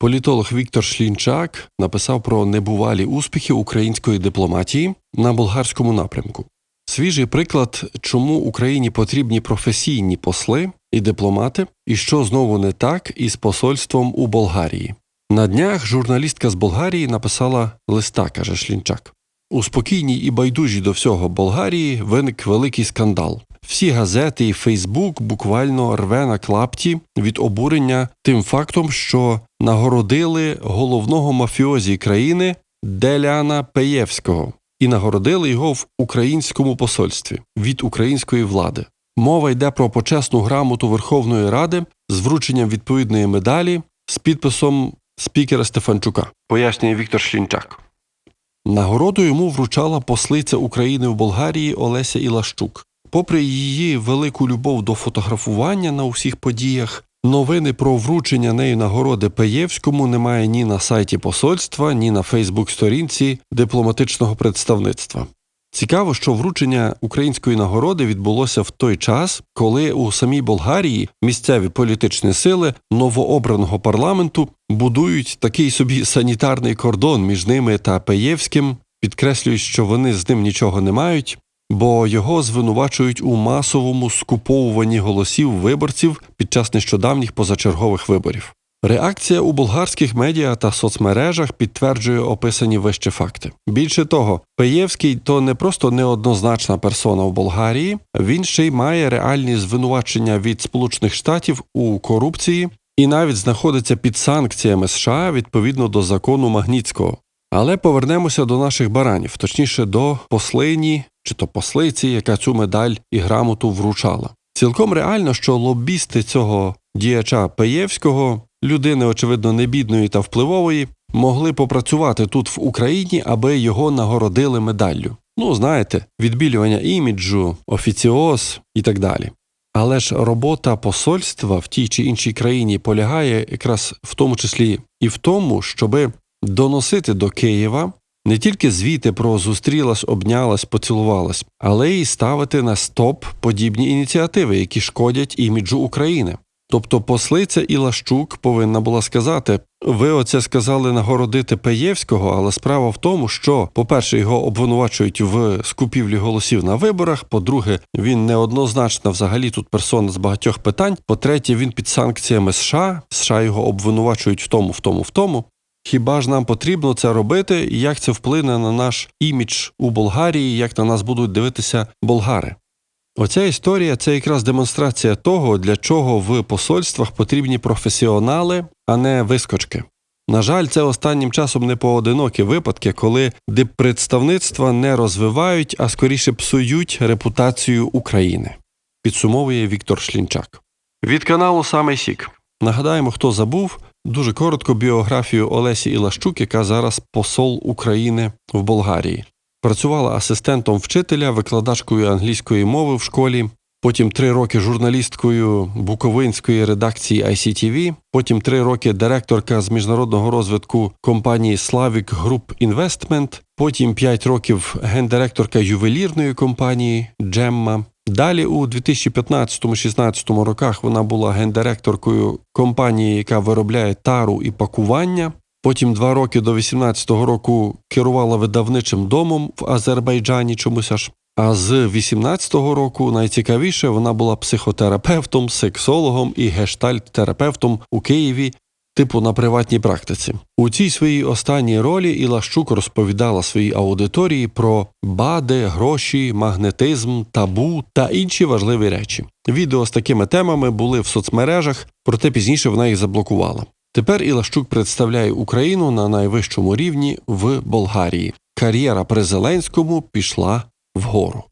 Політолог Віктор Шлінчак написав про небувалі успіхи української дипломатії на болгарському напрямку. Свіжий приклад, чому Україні потрібні професійні посли і дипломати, і що знову не так із посольством у Болгарії. На днях журналістка з Болгарії написала листа, каже Шлінчак. У спокійній і байдужій до всього Болгарії виник великий скандал. Всі газети і Фейсбук буквально рве на клапті від обурення тим фактом, що нагородили головного мафіозі країни Деляна Пеєвського і нагородили його в українському посольстві від української влади. Мова йде про почесну грамоту Верховної Ради з врученням відповідної медалі з підписом спікера Стефанчука, пояснює Віктор Шлінчак. Нагороду йому вручала послиця України в Болгарії Олеся Ілащук. Попри її велику любов до фотографування на усіх подіях, новини про вручення нею нагороди Пеєвському немає ні на сайті посольства, ні на Фейсбук-сторінці дипломатичного представництва. Цікаво, що вручення української нагороди відбулося в той час, коли у самій Болгарії місцеві політичні сили новообраного парламенту будують такий собі санітарний кордон між ними та Пеєвським, підкреслюють, що вони з ним нічого не мають, бо його звинувачують у масовому скуповуванні голосів виборців під час нещодавніх позачергових виборів. Реакція у болгарських медіа та соцмережах підтверджує описані вище факти. Більше того, Пеєвський то не просто неоднозначна персона в Болгарії, він ще й має реальні звинувачення від Сполучених Штатів у корупції і навіть знаходиться під санкціями США відповідно до закону Магніцького. Але повернемося до наших баранів, точніше до послині чи то послиці, яка цю медаль і грамоту вручала. Цілком реально, що лобісти цього діяча Пеєвського, людини, очевидно, небідної та впливової, могли попрацювати тут в Україні, аби його нагородили медаллю. Ну, знаєте, відбілювання іміджу, офіціоз і так далі. Але ж робота посольства в тій чи іншій країні полягає якраз в тому числі і в тому, щоби доносити до Києва не тільки звіти про зустрілась, обнялась, поцілувалась, але й ставити на стоп подібні ініціативи, які шкодять іміджу України. Тобто послиця Ілащук повинна була сказати: ви оце сказали нагородити Пеєвського, але справа в тому, що, по-перше, його обвинувачують в скупівлі голосів на виборах. По-друге, він неоднозначна взагалі тут персона з багатьох питань. По-третє, він під санкціями США. США його обвинувачують в тому, в тому, в тому. Хіба ж нам потрібно це робити, і як це вплине на наш імідж у Болгарії, як на нас будуть дивитися болгари? Оця історія це якраз демонстрація того, для чого в посольствах потрібні професіонали, а не вискочки. На жаль, це останнім часом не поодинокі випадки, коли диппредставництва не розвивають, а скоріше псують репутацію України. Підсумовує Віктор Шлінчак. Від каналу Самий Сік. Нагадаємо, хто забув дуже коротко біографію Олесі Ілащук, яка зараз посол України в Болгарії. Працювала асистентом вчителя, викладачкою англійської мови в школі, потім три роки журналісткою Буковинської редакції ICTV, потім три роки директорка з міжнародного розвитку компанії Slavic Group Investment, потім п'ять років гендиректорка ювелірної компанії Джемма. Далі у 2015-16 роках вона була гендиректоркою компанії, яка виробляє тару і пакування. Потім два роки до 18-го року керувала видавничим домом в Азербайджані чомусь аж. А з 18-го року найцікавіше вона була психотерапевтом, сексологом і гештальт-терапевтом у Києві, типу на приватній практиці. У цій своїй останній ролі Ілащук розповідала своїй аудиторії про бади, гроші, магнетизм, табу та інші важливі речі. Відео з такими темами були в соцмережах, проте пізніше вона їх заблокувала. Тепер Ілащук представляє Україну на найвищому рівні в Болгарії. Кар'єра при Зеленському пішла вгору.